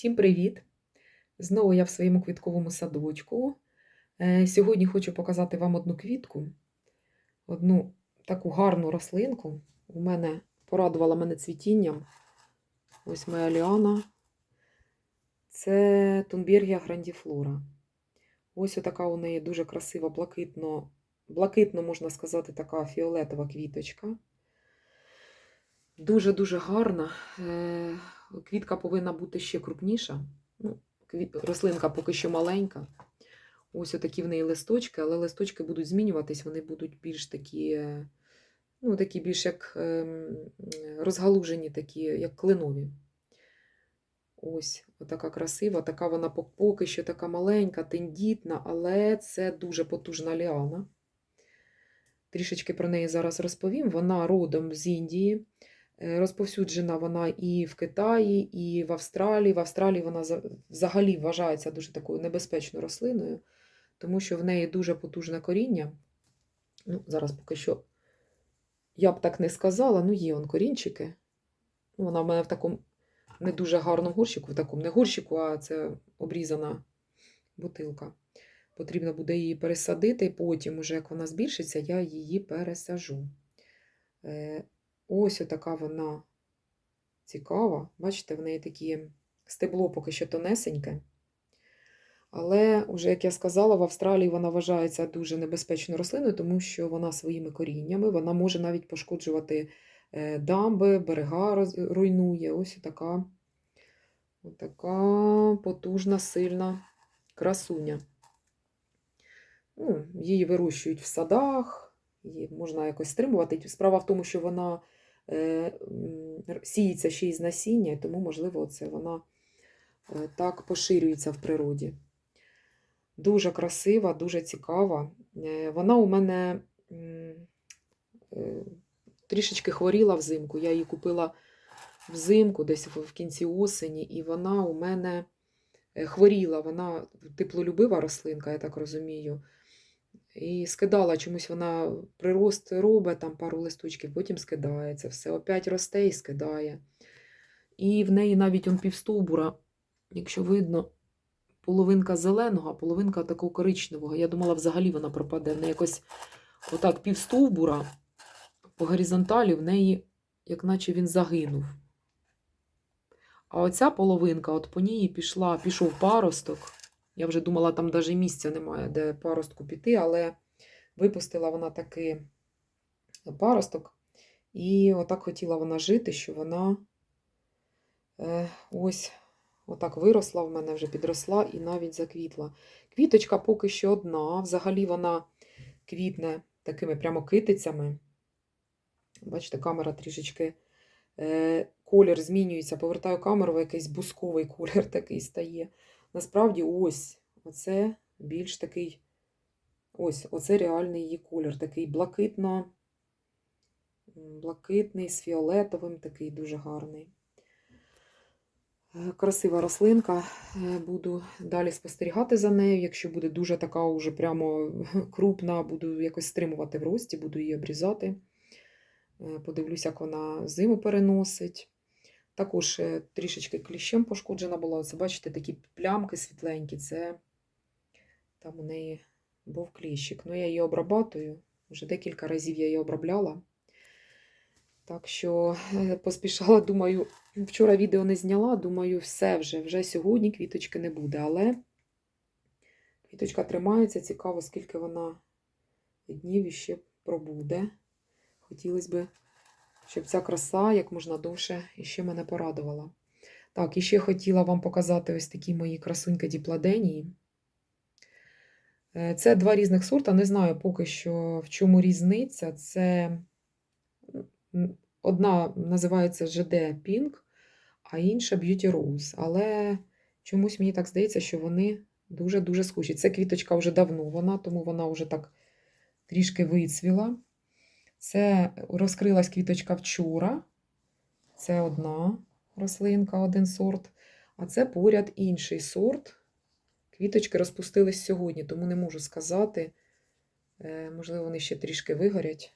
Всім привіт! Знову я в своєму квітковому садочку. Е, Сьогодні хочу показати вам одну квітку, одну таку гарну рослинку. У мене порадувала мене цвітінням. Ось моя ліана. Це Тунбергія грандіфлора. Ось отака у неї дуже красива, блакитно, блакитно, можна сказати, така фіолетова квіточка. Дуже-дуже гарна. Квітка повинна бути ще крупніша. Ну, рослинка поки що маленька. Ось отакі в неї листочки, але листочки будуть змінюватись, вони будуть більш такі, ну, такі більш як ем, розгалужені, такі, як клинові. Ось, отака красива, така вона поки що така маленька, тендітна, але це дуже потужна ліана. Трішечки про неї зараз розповім. Вона родом з Індії. Е, Розповсюджена вона і в Китаї, і в Австралії. В Австралії вона взагалі вважається дуже такою небезпечною рослиною, тому що в неї дуже потужне коріння. Ну, зараз поки що я б так не сказала, ну є он корінчики. Ну, Вона в мене в такому не дуже гарному горщику, в такому не горщику, а це обрізана бутилка. Потрібно буде її пересадити, потім, уже як вона збільшиться, я її пересажу. Ось така вона цікава. Бачите, в неї такі стебло поки що тонесеньке. Але, вже, як я сказала, в Австралії вона вважається дуже небезпечною рослиною, тому що вона своїми коріннями вона може навіть пошкоджувати е, дамби, берега руйнує. Ось така, така потужна, сильна красуня. Ну, її вирощують в садах, її можна якось стримувати. Справа в тому, що вона сіється ще й з насіння, і тому, можливо, це вона е, так поширюється в природі. Дуже красива, дуже цікава. Е, Вона у мене е, трішечки хворіла взимку. Я її купила взимку, десь в кінці осені, і вона у мене е, хворіла. Вона теплолюбива рослинка, я так розумію. І скидала чомусь вона прирост робить, там пару листочків, потім скидає це все. Опять росте і скидає. І в неї навіть он півстовбура, якщо видно, половинка зеленого, а половинка такого коричневого. Я думала, взагалі вона пропаде. В неї якось отак півстовбура по горизонталі в неї, як наче він загинув. А оця половинка, от по ній пішла, пішов паросток. Я вже думала, там навіть місця немає, де паростку піти, але випустила вона таки паросток. І отак хотіла вона жити, що вона е, ось отак виросла в мене, вже підросла і навіть заквітла. Квіточка поки що одна. Взагалі вона квітне такими прямо китицями. Бачите, камера трішечки е, колір змінюється. Повертаю камеру, якийсь бусковий колір такий стає. Насправді, ось, оце більш такий, ось, оце реальний її колір, такий блакитно, блакитний, з фіолетовим, такий дуже гарний. Е, Красива рослинка. Е, Буду далі спостерігати за нею. Якщо буде дуже така уже прямо крупна, буду якось стримувати в рості, буду її обрізати. Е, Подивлюся, як вона зиму переносить. Також е, трішечки кліщем пошкоджена була. Оце, бачите, такі плямки світленькі. Це там у неї був кліщик. Ну, я її обрабатую. Вже декілька разів я її обробляла. Так що е, поспішала, думаю, вчора відео не зняла, думаю, все вже, вже сьогодні квіточки не буде. Але квіточка тримається, цікаво, скільки вона днів іще пробуде. Хотілося б, щоб ця краса як можна довше іще мене порадувала. Так, і ще хотіла вам показати ось такі мої красуньки діпладенії. Е, Це два різних сорта. Не знаю поки що в чому різниця. Це одна називається GD Pink, а інша Beauty Rose. Але чомусь мені так здається, що вони дуже-дуже схожі. Це квіточка вже давно вона, тому вона вже так трішки вицвіла. Це розкрилась квіточка вчора. Це одна рослинка, один сорт. А це поряд інший сорт. Квіточки розпустились сьогодні, тому не можу сказати. Е, Можливо, вони ще трішки вигорять.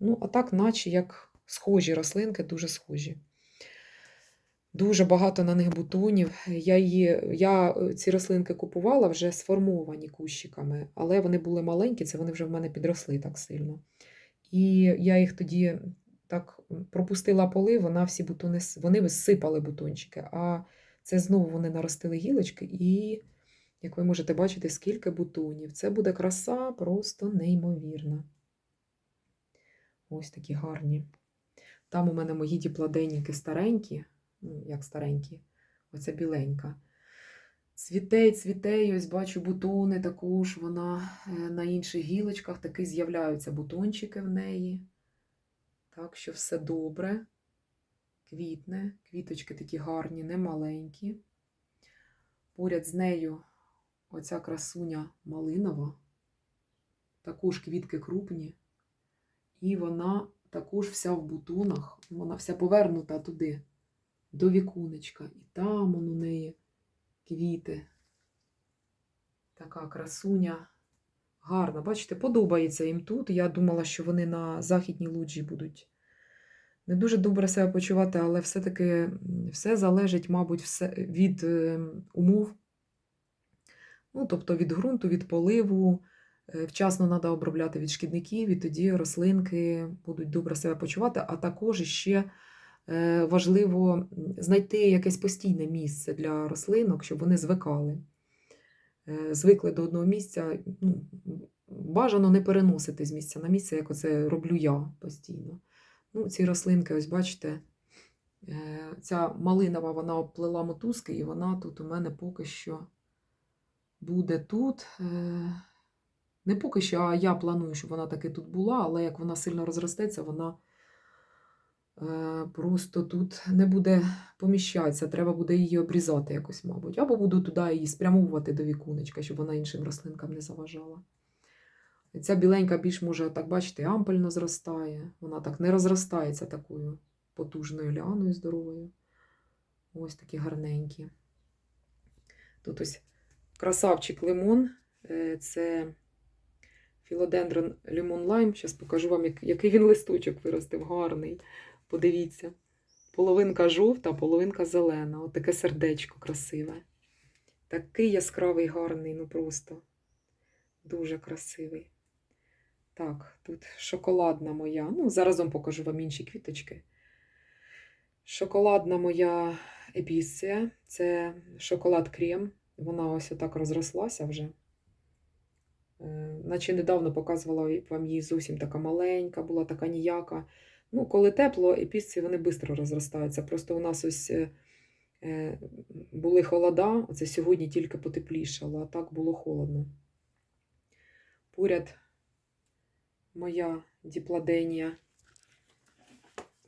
Ну, а так, наче як схожі рослинки, дуже схожі. Дуже багато на них бутонів. Я, її, я е, ці рослинки купувала вже сформовані кущиками, але вони були маленькі, це вони вже в мене підросли так сильно. І я їх тоді так пропустила поли, вона всі бутони, вони висипали бутончики, а це знову вони наростили гілочки, і, як ви можете бачити, скільки бутонів. Це буде краса просто неймовірна. Ось такі гарні. Там у мене мої діпладенніки старенькі, ну, як старенькі, оця біленька. Цвіте, цвіте, і ось бачу бутони також. Вона е, на інших гілочках таки з'являються бутончики в неї. Так що все добре. Квітне, квіточки такі гарні, не маленькі. Поряд з нею оця красуня малинова. Також квітки крупні. І вона також вся в бутонах, вона вся повернута туди, до вікунечка. І там он у неї квіти. Така красуня. Гарна. Бачите, подобається їм тут. Я думала, що вони на західній луджі будуть не дуже добре себе почувати, але все-таки все залежить, мабуть, все від е, умов. Ну, тобто від ґрунту, від поливу. Е, Вчасно треба обробляти від шкідників, і тоді рослинки будуть добре себе почувати. А також ще важливо знайти якесь постійне місце для рослинок, щоб вони звикали. Е, Звикли до одного місця. Ну, бажано не переносити з місця на місце, як оце роблю я постійно. Ну, ці рослинки, ось бачите, е, ця малинова вона обплила мотузки, і вона тут у мене поки що буде тут. Е, Не поки що, а я планую, щоб вона таки тут була, але як вона сильно розростеться, вона е, просто тут не буде поміщатися. Треба буде її обрізати якось, мабуть. Або буду туди її спрямовувати до вікунечка, щоб вона іншим рослинкам не заважала. Ця біленька більш може, так бачите, ампельно зростає. Вона так не розростається такою потужною ліаною здоровою. Ось такі гарненькі. Тут ось красавчик лимон. Е, Це філодендрон лимон лайм. Зараз покажу вам, який він листочок виростив. Гарний. Подивіться. Половинка жовта, половинка зелена. От сердечко красиве. Такий яскравий, гарний, ну просто дуже красивий. Так, тут шоколадна моя. Ну, заразом покажу вам інші квіточки. Шоколадна моя епісція. Це шоколад крем. Вона ось отак розрослася вже. Е, Наче недавно показувала вам її зовсім така маленька, була така ніяка. Ну, коли тепло, епісції вони швидко розростаються. Просто у нас ось е, е, були холода, оце сьогодні тільки потеплішало, а так було холодно. Поряд моя діпладенія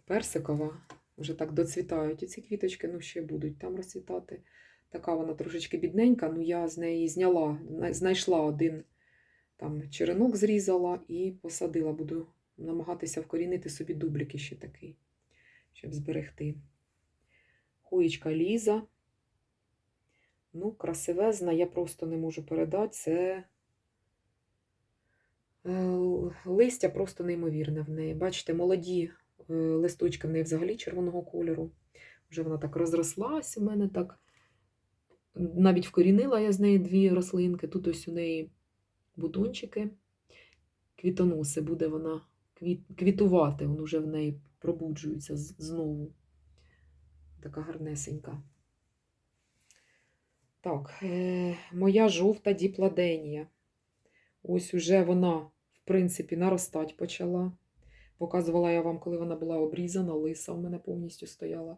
персикова. Вже так доцвітають ці квіточки, ну ще будуть там розцвітати. Така вона трошечки бідненька, ну я з неї зняла, знайшла один там черенок, зрізала і посадила. Буду намагатися вкорінити собі дубліки ще такий, щоб зберегти. Хоєчка Ліза. Ну, красивезна, я просто не можу передати. Це Е, Листя просто неймовірне в неї. Бачите, молоді е, листочки в неї взагалі червоного кольору. Вже вона так розрослась у мене так. Навіть вкорінила я з неї дві рослинки. Тут ось у неї бутончики, квітоноси, буде вона квітувати, він вже в неї пробуджується знову. Така гарнесенька. Так, е, моя жовта діпладенія. Ось уже вона, в принципі, наростати почала. Показувала я вам, коли вона була обрізана, лиса в мене повністю стояла.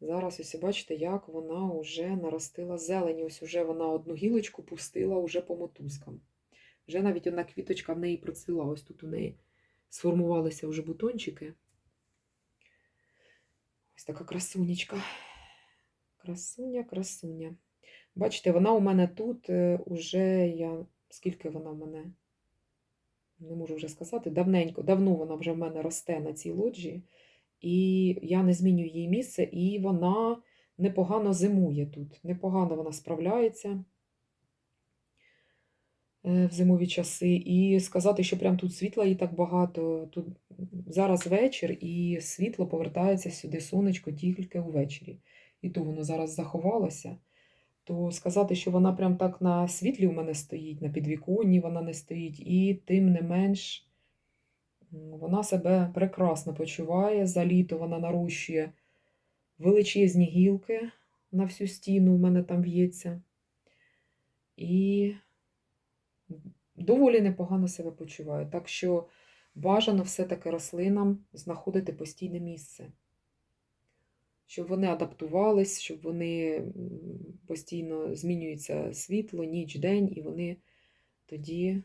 Зараз ось бачите, як вона вже наростила зелені. Ось уже вона одну гілочку пустила уже по мотузкам. Вже навіть одна квіточка в неї процвіла. Ось тут у неї сформувалися вже бутончики. Ось така красунечка. Красуня, красуня. Бачите, вона у мене тут е, уже я. Скільки вона в мене? Не можу вже сказати. Давненько, давно вона вже в мене росте на цій лоджії. І я не змінюю її місце, і вона непогано зимує тут. Непогано вона справляється в зимові часи. І сказати, що прям тут світла їй так багато. Тут зараз вечір, і світло повертається сюди, сонечко тільки увечері. і то воно зараз заховалося, то сказати, що вона прям так на світлі у мене стоїть, на підвіконні вона не стоїть, і тим не менш вона себе прекрасно почуває. За літо вона нарощує величезні гілки на всю стіну, у мене там в'ється. І доволі непогано себе почуваю. Так що бажано все-таки рослинам знаходити постійне місце, щоб вони адаптувались, щоб вони постійно змінюється світло, ніч, день, і вони тоді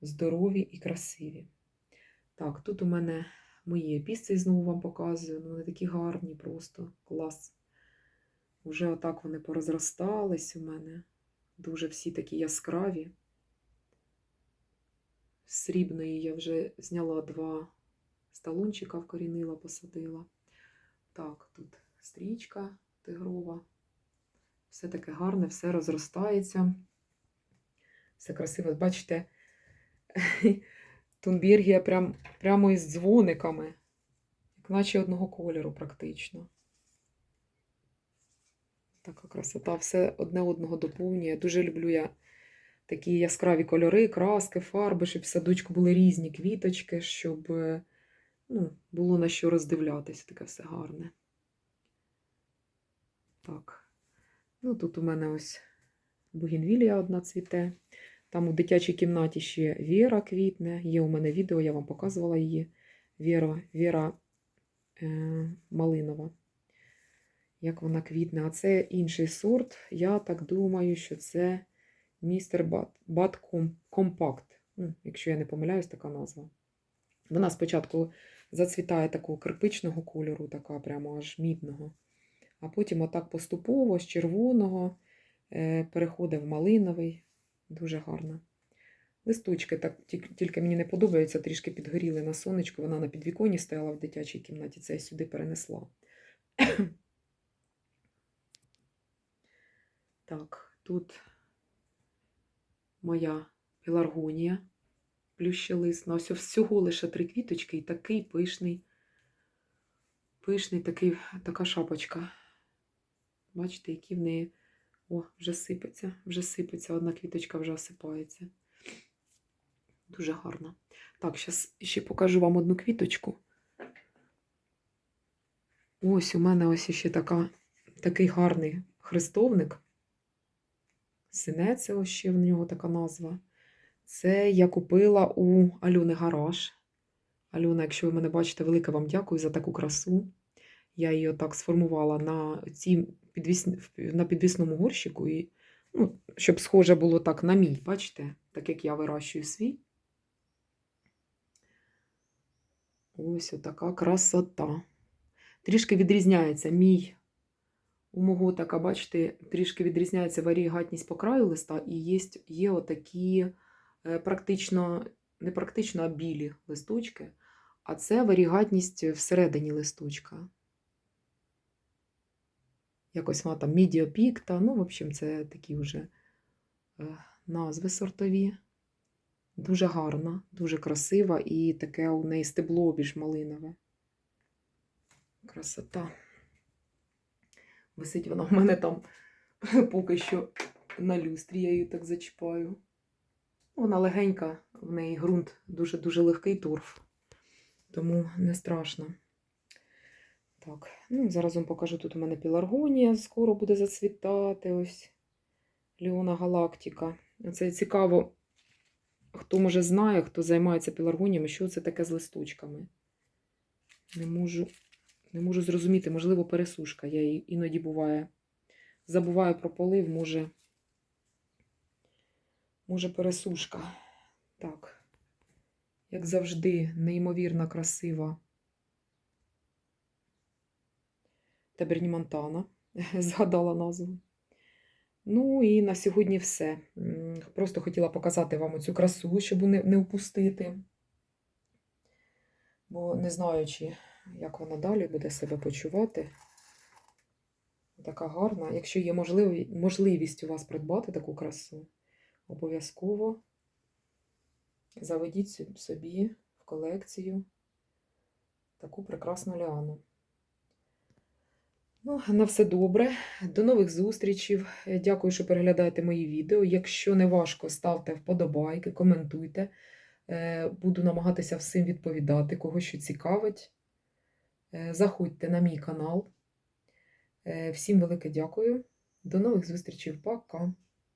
здорові і красиві. Так, тут у мене мої епісці знову вам показую. Ну, Вони такі гарні, просто клас. Уже отак вони порозростались у мене. Дуже всі такі яскраві. З Срібної я вже зняла два сталончика, вкорінила, посадила. Так, тут стрічка тигрова. Все таке гарне, все розростається. Все красиво. Бачите, Тунбергія прям, прямо із дзвониками, як наче одного кольору практично. Така красота, все одне одного доповнює. Дуже люблю я такі яскраві кольори, краски, фарби, щоб в садочку були різні квіточки, щоб ну, було на що роздивлятися, таке все гарне. Так. Ну, тут у мене ось бугінвілія одна цвіте. Там у дитячій кімнаті ще Віра квітне. Є у мене відео, я вам показувала її. Віра, Віра е, Малинова. Як вона квітне. А це інший сорт. Я так думаю, що це містер Бат, Компакт. Ну, якщо я не помиляюсь, така назва. Вона спочатку зацвітає такого кирпичного кольору, така прямо аж мідного. А потім отак поступово з червоного е, переходить в малиновий. Дуже гарно. Листочки так тільки мені не подобаються, трішки підгоріли на сонечку. Вона на підвіконні стояла в дитячій кімнаті, це я сюди перенесла. Так, тут моя пеларгонія плющелисна. Ось всього лише три квіточки і такий пишний, пишний такий, така шапочка. Бачите, які в неї. О, вже сипеться, вже сипеться, одна квіточка вже осипається. Дуже гарно. Так, зараз ще покажу вам одну квіточку. Ось у мене ось ще така, такий гарний хрестовник. Синець, ось ще в нього така назва. Це я купила у Альони Гараж. Альона, якщо ви мене бачите, велике вам дякую за таку красу. Я її отак сформувала на, цій підвіс... на підвісному горщику, і, ну, щоб схоже було так на мій, бачите, так як я вирощую свій. Ось отака красота. Трішки відрізняється мій. У мого така, бачите, трішки відрізняється варігатність по краю листа, і є, є отакі е, практично, не практично, а білі листочки, а це варігатність всередині листочка. Якось вона там мідіопікта, ну, в общем, це такі вже е, назви сортові. Дуже гарна, дуже красива, і таке у неї стебло більш малинове. Красота. Висить вона в мене там поки що на люстрі, я її так зачіпаю. Вона легенька, в неї ґрунт дуже-дуже легкий торф, тому не страшно. Так, ну, зараз вам покажу. Тут у мене піларгонія, скоро буде зацвітати. Ось Леона Галактика. Це цікаво, хто може знає, хто займається піларгоніями, що це таке з листочками. Не можу, не можу зрозуміти, можливо, пересушка. Я іноді буває. Забуваю про полив, може, може пересушка. Так, як завжди, неймовірно красива. Таберні Монтана, згадала назву. Ну і на сьогодні все. Просто хотіла показати вам оцю красу, щоб не, не упустити. Бо не знаючи, як вона далі буде себе почувати. Така гарна. Якщо є можливість у вас придбати таку красу, обов'язково заведіть собі в колекцію таку прекрасну ліану. Ну, на все добре. До нових зустрічей. Дякую, що переглядаєте мої відео. Якщо не важко, ставте вподобайки, коментуйте. Е, буду намагатися всім відповідати, кого що цікавить. Е, заходьте на мій канал. Е, всім велике дякую. До нових зустрічей. Пока!